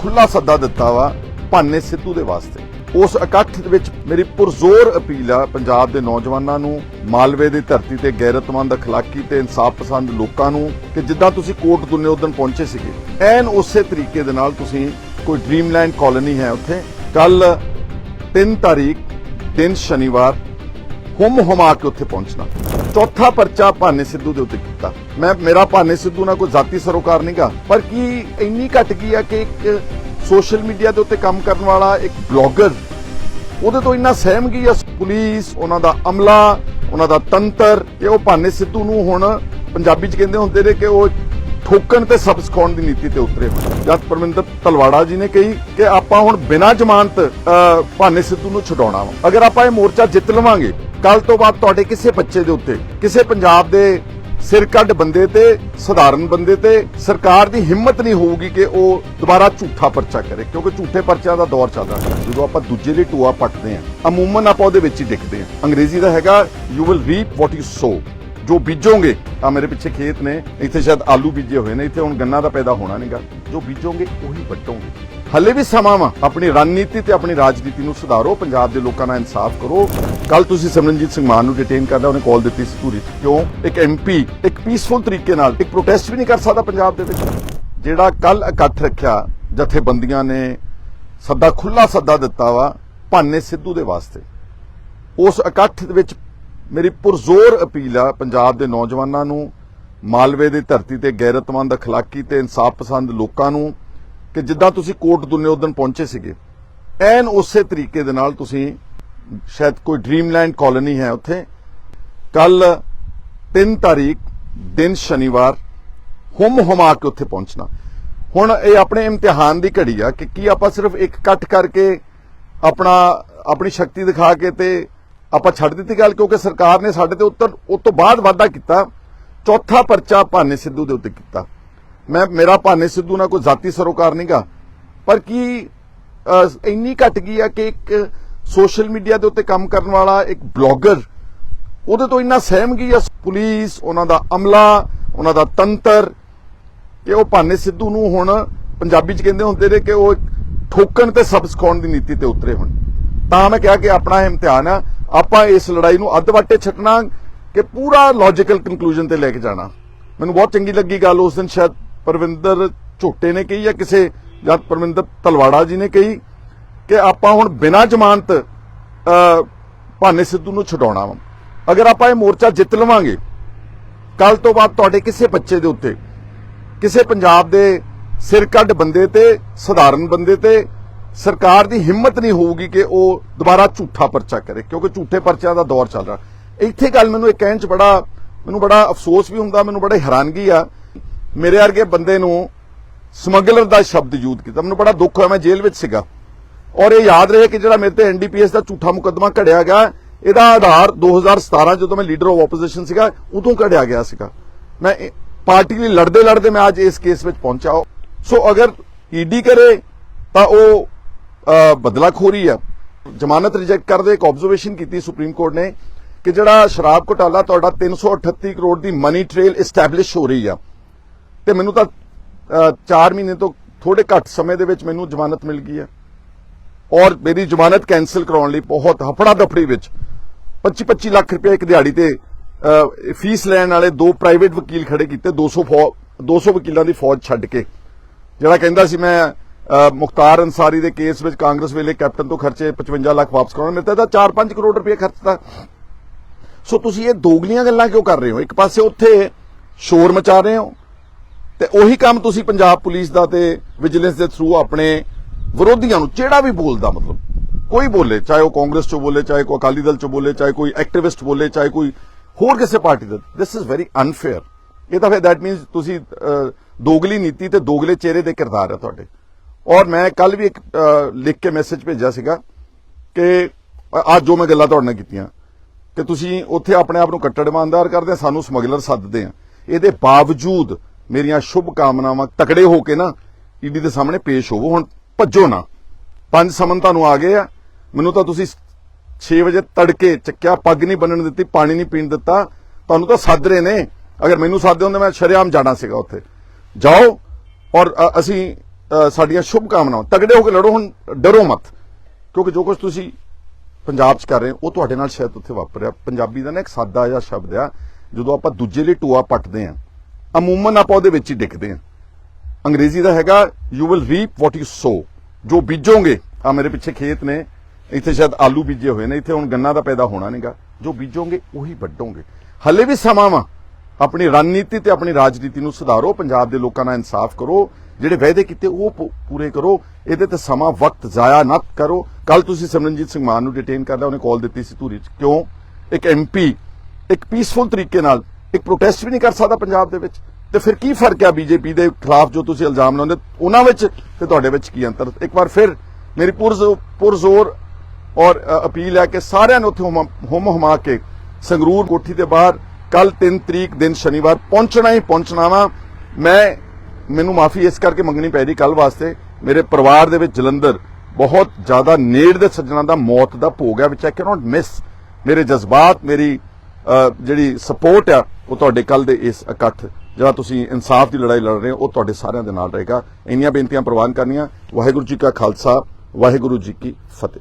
ਖੁੱਲਾ ਸੱਦਾ ਦਿੱਤਾ ਵਾ ਭਾਨੇ ਸਿੱਧੂ ਦੇ ਵਾਸਤੇ। ਉਸ ਇਕੱਠ ਦੇ ਵਿੱਚ ਮੇਰੀ ਪੁਰਜ਼ੋਰ ਅਪੀਲ ਆ ਪੰਜਾਬ ਦੇ ਨੌਜਵਾਨਾਂ ਨੂੰ, ਮਾਲਵੇ ਦੀ ਧਰਤੀ ਤੇ ਗੈਰਤਮੰਦ ਅਖਲਾਕੀ ਤੇ ਇਨਸਾਫ ਪਸੰਦ ਲੋਕਾਂ ਨੂੰ ਕਿ ਜਿੱਦਾਂ ਤੁਸੀਂ ਕੋਟ ਦੁਨੇ ਉਦਨ ਪਹੁੰਚੇ ਸੀਗੇ। ਐਨ ਉਸੇ ਤਰੀਕੇ ਦੇ ਨਾਲ ਤੁਸੀਂ ਕੋਈ ਡ੍ਰੀਮਲੈਂਡ ਕਾਲੋਨੀ ਹੈ ਉੱਥੇ। ਕੱਲ 3 ਤਾਰੀਖ, ਦਿਨ ਸ਼ਨੀਵਾਰ, ਹੁਮ ਹੁਮਾ ਕੇ ਉੱਥੇ ਪਹੁੰਚਣਾ। ਚੌਥਾ ਪਰਚਾ ਭਾਨੇ ਸਿੱਧੂ ਦੇ ਉੱਤੇ ਕੀਤਾ। ਮੈਂ ਮੇਰਾ ਭਾਨੇ ਸਿੱਧੂ ਨਾਲ ਕੋਈ ਜ਼ਾਤੀ ਸਰੋਕਾਰ ਨਹੀਂਗਾ ਪਰ ਕੀ ਇੰਨੀ ਘਟ ਗਈ ਆ ਕਿ ਇੱਕ ਸੋਸ਼ਲ ਮੀਡੀਆ ਦੇ ਉੱਤੇ ਕੰਮ ਕਰਨ ਵਾਲਾ ਇੱਕ ਬਲੌਗਰ ਉਹਦੇ ਤੋਂ ਇੰਨਾ ਸਹਿਮ ਗਈ ਆ? ਪੁਲਿਸ ਉਹਨਾਂ ਦਾ ਅਮਲਾ ਉਹਨਾਂ ਦਾ ਤੰਤਰ ਕਿ ਉਹ ਭਾਨੇ ਸਿੱਧੂ ਨੂੰ ਹੁਣ ਪੰਜਾਬੀ ਚ ਕਹਿੰਦੇ ਹੁੰਦੇ ਨੇ ਕਿ ਉਹ ਠੋਕਣ ਤੇ ਸਬਕ ਸਿਖਾਉਣ ਦੀ ਨੀਤੀ ਤੇ ਉਤਰੇ ਜਦ ਪਰਮਿੰਦਰ ਤਲਵਾੜਾ ਜੀ ਨੇ ਕਹੀ ਕਿ ਆਪਾਂ ਹੁਣ ਬਿਨਾਂ ਜ਼ਮਾਨਤ ਅਹ, ਭਾਨੇ ਸਿੱਧੂ ਨੂੰ ਛਡਾਉਣਾ ਵਾ। ਅਗਰ ਆਪਾਂ ਇਹ ਮੋਰਚਾ ਜਿੱਤ ਲਵਾਂਗੇ ਕੱਲ ਤੋਂ ਬਾਅਦ ਤੁਹਾਡੇ ਕਿਸੇ ਬੱਚੇ ਦੇ ਉੱਤੇ, ਕਿਸੇ ਪੰਜਾਬ ਦੇ ਸਿਰ ਕੱਢ ਬੰਦੇ ਤੇ, ਸਧਾਰਨ ਬੰਦੇ ਤੇ ਸਰਕਾਰ ਦੀ ਹਿੰਮਤ ਨਹੀਂ ਹੋਊਗੀ ਕਿ ਉਹ ਦੁਬਾਰਾ ਝੂਠਾ ਪਰਚਾ ਕਰੇ, ਕਿਉਂਕਿ ਝੂਠੇ ਪਰਚਿਆਂ ਦਾ ਦੌਰ ਚੱਲ ਰਿਹਾ ਜਦੋਂ ਆਪਾਂ ਦੂਜੇ ਲਈ ਟੂਆ ਪੱਟਦੇ ਆ ਅਮੂਮਨ ਆਪਾਂ ਉਹਦੇ ਵਿੱਚ ਹੀ ਦਿਖਦੇ ਆ ਅੰਗਰੇਜ਼ੀ ਦਾ ਹੈਗਾ you will reap what you sow ਜੋ ਬੀਜੋਗੇ ਆ ਮੇਰੇ ਪਿੱਛੇ ਖੇਤ ਨੇ, ਇੱਥੇ ਸ਼ਾਇਦ ਆਲੂ ਬੀਜੇ ਹੋਏ ਨੇ, ਇੱਥੇ ਹੁਣ ਗੰਨਾ ਦਾ ਪੈਦਾ ਹੋਣਾ ਨਹੀਂਗਾ। ਜੋ ਬੀਜੋਗੇ, ਉਹੀ ਵੱਟੋਗੇ ਹਲੇ ਵੀ ਸਮਾਂ ਵਾ, ਆਪਣੀ ਰਣਨੀਤੀ ਤੇ ਆਪਣੀ ਰਾਜਨੀਤੀ ਨੂੰ ਸੁਧਾਰੋ, ਪੰਜਾਬ ਦੇ ਲੋਕਾਂ ਨਾਲ ਇਨਸਾਫ ਕਰੋ। ਕੱਲ ਤੁਸੀਂ ਸਿਮਰਨਜੀਤ ਸਿੰਘ ਮਾਨ ਨੂੰ ਡਿਟੇਨ ਕਰਦਾ, ਉਹਨੇ ਕਾਲ ਦਿੱਤੀ ਸੀ ਧੂਰੀ ਕਿਉਂ? ਇੱਕ ਐਮਪੀ ਇੱਕ ਪੀਸਫੁਲ ਤਰੀਕੇ ਨਾਲ, ਇੱਕ ਪ੍ਰੋਟੈਸਟ ਵੀ ਨਹੀਂ ਕਰ ਸਕਦਾ ਪੰਜਾਬ ਦੇ ਵਿੱਚ। ਜਿਹੜਾ ਕੱਲ ਇਕੱਠ ਰੱਖਿਆ, ਜਥੇਬੰਦੀਆਂ ਨੇ ਸੱਦਾ ਖੁੱਲਾ ਸੱਦਾ ਦਿੱਤਾ ਵਾ, ਭਾਨੇ ਸਿੱਧੂ ਦੇ ਵਾਸਤੇ। ਉਸ ਇਕੱਠ ਦੇ ਵਿੱਚ ਮੇਰੀ ਪੁਰਜ਼ੋਰ ਅਪੀਲ ਆ ਪੰਜਾਬ ਦੇ ਨੌਜਵਾਨਾਂ ਨੂੰ, ਮਾਲਵੇ ਦੀ ਧਰਤੀ ਤੇ ਗੈਰਤਮੰਦ ਅਖਲਾਕੀ ਤੇ ਇਨਸਾਫ ਪਸੰਦ ਲੋਕਾਂ ਨੂੰ, ਕਿ ਜਿੱਦਾਂ ਤੁਸੀਂ ਕੋਟ ਦੁਨੇ ਉਦਨ ਪਹੁੰਚੇ ਸੀਗੇ, ਐਨ ਉਸੇ ਤਰੀਕੇ ਦੇ ਨਾਲ ਤੁਸੀਂ ਸ਼ਾਇਦ ਕੋਈ ਡ੍ਰੀਮਲੈਂਡ ਕਾਲੋਨੀ ਹੈ ਉੱਥੇ। ਕੱਲ 3 ਤਾਰੀਖ, ਦਿਨ ਸ਼ਨੀਵਾਰ, ਹੁਮ ਹੁਮਾ ਕੇ ਉੱਥੇ ਪਹੁੰਚਣਾ। ਹੁਣ ਇਹ ਆਪਣੇ ਇਮਤਿਹਾਨ ਦੀ ਘੜੀ ਆ ਕਿ ਕੀ ਆਪਾਂ ਸਿਰਫ ਇੱਕ ਇਕੱਠ ਕਰਕੇ ਆਪਣਾ, ਆਪਣੀ ਸ਼ਕਤੀ ਦਿਖਾ ਕੇ ਤੇ ਆਪਾਂ ਛੱਡ ਦਿੱਤੀ ਗੱਲ? ਕਿਉਂਕਿ ਸਰਕਾਰ ਨੇ ਸਾਡੇ ਤੇ ਉੱਤਰ, ਉਸ ਤੋਂ ਬਾਅਦ ਵਾਅਦਾ ਕੀਤਾ। ਚੌਥਾ ਪਰਚਾ ਭਾਨੇ ਸਿੱਧੂ ਦੇ ਉੱਤੇ ਕੀਤਾ। ਮੈਂ, ਮੇਰਾ ਭਾਨੇ ਸਿੱਧੂ ਨਾਲ ਕੋਈ ਜ਼ਾਤੀ ਸਰੋਕਾਰ ਨਹੀਂਗਾ ਪਰ ਕੀ ਇੰਨੀ ਘਟ ਗਈ ਆ ਕਿ ਇੱਕ ਸੋਸ਼ਲ ਮੀਡੀਆ ਦੇ ਉੱਤੇ ਕੰਮ ਕਰਨ ਵਾਲਾ ਇੱਕ ਬਲੌਗਰ, ਉਹਦੇ ਤੋਂ ਇੰਨਾ ਸਹਿਮ ਗਈ ਆ ਪੁਲਿਸ, ਉਹਨਾਂ ਦਾ ਅਮਲਾ, ਉਹਨਾਂ ਦਾ ਤੰਤਰ, ਕਿ ਉਹ ਭਾਨੇ ਸਿੱਧੂ ਨੂੰ ਹੁਣ ਪੰਜਾਬੀ ਚ ਕਹਿੰਦੇ ਹੁੰਦੇ ਨੇ ਕਿ ਉਹ ਠੋਕਣ ਤੇ ਸਬਕ ਸਿਖਾਉਣ ਦੀ ਨੀਤੀ ਤੇ ਉਤਰੇ ਹੁਣ। ਤਾਂ ਮੈਂ ਕਿਹਾ ਕਿ ਆਪਣਾ ਇਮਤਿਹਾਨ ਆ, ਆਪਾਂ ਇਸ ਲੜਾਈ ਨੂੰ ਅੱਧ ਵਾਟੇ ਛੱਡਣਾ, ਕਿ ਪੂਰਾ ਲੌਜੀਕਲ ਕਨਕਲੂਜਨ ਤੇ ਲੈ ਕੇ ਜਾਣਾ। ਮੈਨੂੰ ਬਹੁਤ ਚੰਗੀ ਲੱਗੀ ਗੱਲ, ਉਸ ਦਿਨ ਸ਼ਾਇਦ ਪਰਵਿੰਦਰ ਝੋਟੇ ਨੇ ਕਹੀ ਜਾਂ ਕਿਸੇ, ਜਾਂ ਪਰਵਿੰਦਰ ਤਲਵਾੜਾ ਜੀ ਨੇ ਕਹੀ ਕਿ ਆਪਾਂ ਹੁਣ ਬਿਨਾਂ ਜ਼ਮਾਨਤ ਭਾਨੇ ਸਿੱਧੂ ਨੂੰ ਛਡਾਉਣਾ ਵਾ। ਅਗਰ ਆਪਾਂ ਇਹ ਮੋਰਚਾ ਜਿੱਤ ਲਵਾਂਗੇ ਕੱਲ ਤੋਂ ਬਾਅਦ ਤੁਹਾਡੇ ਕਿਸੇ ਬੱਚੇ ਦੇ ਉੱਤੇ, ਕਿਸੇ ਪੰਜਾਬ ਦੇ ਸਿਰ ਕੱਢ ਬੰਦੇ ਤੇ, ਸਧਾਰਨ ਬੰਦੇ ਤੇ ਸਰਕਾਰ ਦੀ ਹਿੰਮਤ ਨਹੀਂ ਹੋਊਗੀ ਕਿ ਉਹ ਦੁਬਾਰਾ ਝੂਠਾ ਪਰਚਾ ਕਰੇ, ਕਿਉਂਕਿ ਝੂਠੇ ਪਰਚਿਆਂ ਦਾ ਦੌਰ ਚੱਲ ਰਿਹਾ। ਇੱਥੇ ਗੱਲ ਮੈਨੂੰ ਇਹ ਕਹਿਣ ਚ ਬੜਾ, ਮੈਨੂੰ ਬੜਾ ਅਫਸੋਸ ਵੀ ਹੁੰਦਾ, ਮੈਨੂੰ ਬੜਾ ਹੈਰਾਨਗੀ ਆ। ਮੇਰੇ ਵਰਗੇ ਬੰਦੇ ਨੂੰ ਸਮਗਲਰ ਦਾ ਸ਼ਬਦ ਯੂਜ਼ ਕੀਤਾ, ਮੈਨੂੰ ਬੜਾ ਦੁੱਖ ਹੋਇਆ, ਮੈਂ ਜੇਲ੍ਹ ਵਿੱਚ ਸੀਗਾ। ਔਰ ਇਹ ਯਾਦ ਰਹੇ ਕਿ ਜਿਹੜਾ ਮੇਰੇ ਤੇ ਐਨਡੀਪੀਐਸ ਦਾ ਝੂਠਾ ਮੁਕੱਦਮਾ ਘੜਿਆ ਗਿਆ ਇਹਦਾ ਆਧਾਰ 2017 ਜਦੋਂ ਮੈਂ ਲੀਡਰ ਆਫ ਆਪੋਜੀਸ਼ਨ ਸੀਗਾ ਉਦੋਂ ਘੜਿਆ ਗਿਆ ਸੀਗਾ। ਮੈਂ ਪਾਰਟੀ ਲਈ ਲੜਦੇ ਲੜਦੇ ਮੈਂ ਅੱਜ ਇਸ ਕੇਸ ਵਿੱਚ ਪਹੁੰਚਾ ਸੋ ਅਗਰ ਈਡੀ ਕਰੇ ਤਾਂ ਉਹ ਅਹ, ਬਦਲਾਖੋਰੀ ਆ ਜ਼ਮਾਨਤ ਰਿਜੈਕਟ ਕਰਦੇ ਇੱਕ ਆਬਜ਼ਰਵੇਸ਼ਨ ਕੀਤੀ ਸੁਪਰੀਮ ਕੋਰਟ ਨੇ ਕਿ ਜਿਹੜਾ ਸ਼ਰਾਬ ਘੁਟਾਲਾ ਤੁਹਾਡਾ 338 ਕਰੋੜ ਦੀ ਮਨੀ ਟ੍ਰੇਲ ਐਸਟੈਬਲਿਸ਼ ਹੋ ਰਹੀ ਆ। ਤੇ ਮੈਨੂੰ ਤਾਂ 4 ਮਹੀਨੇ ਤੋਂ ਥੋੜੇ ਘੱਟ ਸਮੇਂ ਦੇ ਵਿੱਚ ਮੈਨੂੰ ਜ਼ਮਾਨਤ ਮਿਲ ਗਈ ਆ ਔਰ ਮੇਰੀ ਜ਼ਮਾਨਤ ਕੈਨਸਲ ਕਰਾਉਣ ਲਈ ਬਹੁਤ ਹਫੜਾ ਦਫੜੀ ਵਿੱਚ 25-25 ਲੱਖ ਰੁਪਏ ਇੱਕ ਦਿਹਾੜੀ ਤੇ ਫੀਸ ਲੈਣ ਵਾਲੇ ਦੋ ਪ੍ਰਾਈਵੇਟ ਵਕੀਲ ਖੜੇ ਕੀਤੇ 200 ਫੌ- 200 ਵਕੀਲਾਂ ਦੀ ਫੌਜ ਛੱਡ ਕੇ। ਜਿਹੜਾ ਕਹਿੰਦਾ ਸੀ ਮੈਂ ਮੁਖਤਾਰ ਅੰਸਾਰੀ ਦੇ ਕੇਸ ਵਿੱਚ ਕਾਂਗਰਸ ਵੇਲੇ ਕੈਪਟਨ ਤੋਂ ਖਰਚੇ 55 ਲੱਖ ਵਾਪਸ ਕਰਾਉਣਾ, ਮੇਰੇ ਤਾਂ 4-5 ਕਰੋੜ ਰੁਪਏ ਖਰਚਤਾ ਸੋ ਤੁਸੀਂ ਇਹ ਦੋਗਲੀਆਂ ਗੱਲਾਂ ਕਿਉਂ ਕਰ ਰਹੇ ਹੋ? ਇੱਕ ਪਾਸੇ ਉੱਥੇ ਸ਼ੋਰ ਮਚਾ ਰਹੇ ਹੋ ਤੇ ਉਹੀ ਕੰਮ ਤੁਸੀਂ ਪੰਜਾਬ ਪੁਲਿਸ ਦਾ ਤੇ ਵਿਜੀਲੈਂਸ ਦੇ ਥਰੂ ਆਪਣੇ ਵਿਰੋਧੀਆਂ ਨੂੰ ਜਿਹੜਾ ਵੀ ਬੋਲਦਾ ਮਤਲਬ। ਕੋਈ ਬੋਲੇ, ਚਾਹੇ ਉਹ ਕਾਂਗਰਸ ਚੋਂ ਬੋਲੇ, ਚਾਹੇ ਕੋਈ ਅਕਾਲੀ ਦਲ ਚੋਂ ਬੋਲੇ, ਚਾਹੇ ਕੋਈ ਐਕਟਿਵਿਸਟ ਬੋਲੇ, ਚਾਹੇ ਕੋਈ ਹੋਰ ਕਿਸੇ ਪਾਰਟੀ ਦਾ। ਦਿਸ ਇਜ਼ ਵੈਰੀ ਅਨਫੇਅਰ ਇਹ ਤਾਂ ਫਿਰ ਦੈਟ ਮੀਨਸ ਤੁਸੀਂ ਦੋਗਲੀ ਨੀਤੀ ਤੇ ਦੋਗਲੇ ਚਿਹਰੇ ਦੇ ਕਿਰਦਾਰ ਆ ਤੁਹਾਡੇ। ਔਰ ਮੈਂ ਕੱਲ ਵੀ ਇੱਕ ਲਿਖ ਕੇ ਮੈਸੇਜ ਭੇਜਿਆ ਸੀਗਾ ਕਿ ਅੱਜ ਜੋ ਮੈਂ ਗੱਲਾਂ ਤੁਹਾਡੇ ਨਾਲ ਕੀਤੀਆਂ, ਕਿ ਤੁਸੀਂ ਉੱਥੇ ਆਪਣੇ ਆਪ ਨੂੰ ਕੱਟੜ ਇਮਾਨਦਾਰ ਕਰਦੇ ਆ, ਸਾਨੂੰ ਸਮਗਲਰ ਸੱਦਦੇ ਆ। ਇਹਦੇ ਬਾਵਜੂਦ ਮੇਰੀਆਂ ਸ਼ੁਭ ਕਾਮਨਾਵਾਂ ਤਕੜੇ ਹੋ ਕੇ ਨਾ, ਈਡੀ ਦੇ ਸਾਹਮਣੇ ਪੇਸ਼ ਹੋਵੋ। ਹੁਣ ਭੱਜੋ ਨਾ। ਪੰਜ ਸਮਨ ਤੁਹਾਨੂੰ ਆ ਗਏ ਆ। ਮੈਨੂੰ ਤਾਂ ਤੁਸੀਂ 6 ਵਜੇ ਤੜਕੇ ਚੱਕਿਆ, ਪੱਗ ਨਹੀਂ ਬੰਨਣ ਦਿੱਤੀ, ਪਾਣੀ ਨਹੀਂ ਪੀਣ ਦਿੱਤਾ। ਤੁਹਾਨੂੰ ਤਾਂ ਸੱਦ ਰਹੇ ਨੇ। ਅਗਰ ਮੈਨੂੰ ਸੱਦਦੇ ਹੁੰਦੇ, ਮੈਂ ਸ਼ਰੇਆਮ ਜਾਣਾ ਸੀਗਾ ਉੱਥੇ। ਜਾਓ ਔਰ ਅਸੀਂ ਸਾਡੀਆਂ ਸ਼ੁਭ ਕਾਮਨਾਵਾਂ ਤਗੜੇ ਹੋ ਕੇ ਲੜੋ, ਹੁਣ ਡਰੋ ਮਤ। ਕਿਉਂਕਿ ਜੋ ਕੁਝ ਤੁਸੀਂ ਪੰਜਾਬ 'ਚ ਕਰ ਰਹੇ ਹੋ, ਉਹ ਤੁਹਾਡੇ ਨਾਲ ਸ਼ਾਇਦ ਉੱਥੇ ਵਾਪਰਿਆ ਪੰਜਾਬੀ ਦਾ ਨਾ ਇੱਕ ਸਾਦਾ ਜਿਹਾ ਸ਼ਬਦ ਆ, ਜਦੋਂ ਆਪਾਂ ਦੂਜੇ ਲਈ ਟੂਆ ਪੱਟਦੇ ਆ, ਅਮੂਮਨ ਆਪਾਂ ਉਹਦੇ ਵਿੱਚ ਹੀ ਡਿੱਗਦੇ ਆ। ਅੰਗਰੇਜ਼ੀ ਦਾ ਹੈਗਾ you will reap what you sow ਜੋ ਬੀਜੋਗੇ ਆ ਮੇਰੇ ਪਿੱਛੇ ਖੇਤ ਨੇ, ਇੱਥੇ ਸ਼ਾਇਦ ਆਲੂ ਬੀਜੇ ਹੋਏ ਨੇ, ਇੱਥੇ ਹੁਣ ਗੰਨਾ ਦਾ ਪੈਦਾ ਹੋਣਾ ਨਹੀਂਗਾ। ਜੋ ਬੀਜੋਗੇ, ਉਹੀ ਵੱਢੋਗੇ। ਹੱਲੇ ਵੀ ਸਮਾਂ ਵਾ। ਆਪਣੀ ਰਣਨੀਤੀ ਤੇ ਆਪਣੀ ਰਾਜਨੀਤੀ ਨੂੰ ਸੁਧਾਰੋ, ਪੰਜਾਬ ਦੇ ਲੋਕਾਂ ਨਾਲ ਇਨਸਾਫ ਕਰੋ, ਜਿਹੜੇ ਵਾਅਦੇ ਕੀਤੇ ਉਹ ਪੂਰੇ ਕਰੋ। ਇਹਦੇ ਤੇ ਸਮਾਂ ਵਕਤ ਜ਼ਾਇਆ ਨਾ ਕਰੋ। ਕੱਲ ਤੁਸੀਂ ਸਿਮਰਨਜੀਤ ਸਿੰਘ ਮਾਨ ਨੂੰ ਡਿਟੇਨ ਕਰਦਾ, ਉਹਨੇ ਕਾਲ ਦਿੱਤੀ ਸੀ ਧੂਰੀ 'ਚ। ਕਿਉਂ? ਇੱਕ ਐਮਪੀ ਇੱਕ ਪੀਸਫੁਲ ਤਰੀਕੇ ਨਾਲ, ਇੱਕ ਪ੍ਰੋਟੈਸਟ ਵੀ ਨਹੀਂ ਕਰ ਸਕਦਾ ਪੰਜਾਬ ਦੇ ਵਿੱਚ। ਤੇ ਫਿਰ ਕੀ ਫ਼ਰਕ ਹੈ ਬੀਜੇਪੀ ਦੇ ਖਿਲਾਫ ਜੋ ਤੁਸੀਂ ਇਲਜ਼ਾਮ ਲਾਉਂਦੇ ਉਹਨਾਂ ਵਿੱਚ ਤੇ ਤੁਹਾਡੇ ਵਿੱਚ ਕੀ ਅੰਤਰ? ਇੱਕ ਵਾਰ ਫਿਰ ਮੇਰੀ ਪੁਰਜ਼ੋ- ਪੁਰਜ਼ੋਰ ਔਰ ਅਪੀਲ ਹੈ ਕਿ ਸਾਰਿਆਂ ਨੂੰ ਉੱਥੇ ਹੁਮ ਹੁਮਾ ਕੇ ਸੰਗਰੂਰ ਕੋਠੀ ਦੇ ਬਾਹਰ ਕੱਲ 3 ਤਰੀਕ ਦਿਨ ਸ਼ਨੀਵਾਰ ਪਹੁੰਚਣਾ ਹੀ ਪਹੁੰਚਣਾ ਵਾ। ਮੈਂ, ਮੈਨੂੰ ਮਾਫੀ ਇਸ ਕਰਕੇ ਮੰਗਣੀ ਪੈ ਰਹੀ ਕੱਲ ਵਾਸਤੇ। ਮੇਰੇ ਪਰਿਵਾਰ ਦੇ ਵਿੱਚ ਜਲੰਧਰ ਬਹੁਤ ਜ਼ਿਆਦਾ ਨੇੜ ਦੇ ਸੱਜਣਾ ਦਾ ਮੌਤ ਦਾ ਭੋਗ ਹੈ ਵਿਚ ਆਈ ਕੈਨੋਟ ਮਿਸ ਮੇਰੇ ਜਜ਼ਬਾਤ, ਮੇਰੀ ਜਿਹੜੀ ਸਪੋਰਟ ਆ, ਉਹ ਤੁਹਾਡੇ ਕੱਲ ਦੇ ਇਸ ਇਕੱਠ ਜਿਹੜਾ ਤੁਸੀਂ ਇਨਸਾਫ ਦੀ ਲੜਾਈ ਲੜ ਰਹੇ ਹੋ, ਉਹ ਤੁਹਾਡੇ ਸਾਰਿਆਂ ਦੇ ਨਾਲ ਰਹੇਗਾ। ਇੰਨੀਆਂ ਬੇਨਤੀਆਂ ਪ੍ਰਵਾਨ ਕਰਨੀਆਂ। ਵਾਹਿਗੁਰੂ ਜੀ ਕਾ ਖਾਲਸਾ, ਵਾਹਿਗੁਰੂ ਜੀ ਕੀ ਫਤਿਹ।